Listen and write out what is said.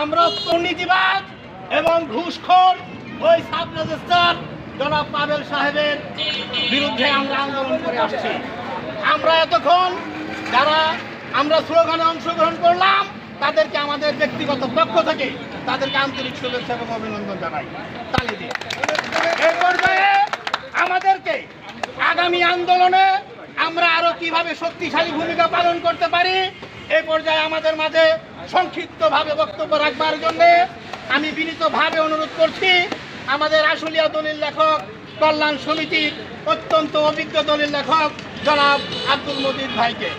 আমরা দুর্নীতিবাদ এবং ঘুষখোর ওই সাব রেজিস্ট্রার জনাব পাবেল সাহেবের বিরুদ্ধে আমরা আন্দোলন করে আসছি। আমরা এতক্ষণ যারা আমরা স্লোগানে অংশগ্রহণ করলাম, তাদেরকে আমাদের ব্যক্তিগত পক্ষ থেকে তাদেরকে আন্তরিক শুভেচ্ছা এবং অভিনন্দন জানাই। তালি দিয়ে। এই পর্যায়ে আমাদেরকে আগামী আন্দোলনে আমরা আরও কীভাবে শক্তিশালী ভূমিকা পালন করতে পারি এই পর্যায়ে আমাদের মাঝে সংক্ষিপ্তভাবে বক্তব্য রাখবার জন্য আমি বিনীতভাবে অনুরোধ করছি, আমাদের আশুলিয়া দলিল লেখক, কল্যাণ সমিতির অত্যন্ত অভিজ্ঞ দলিল লেখক, জনাব আব্দুল মজিদ ভাইকে।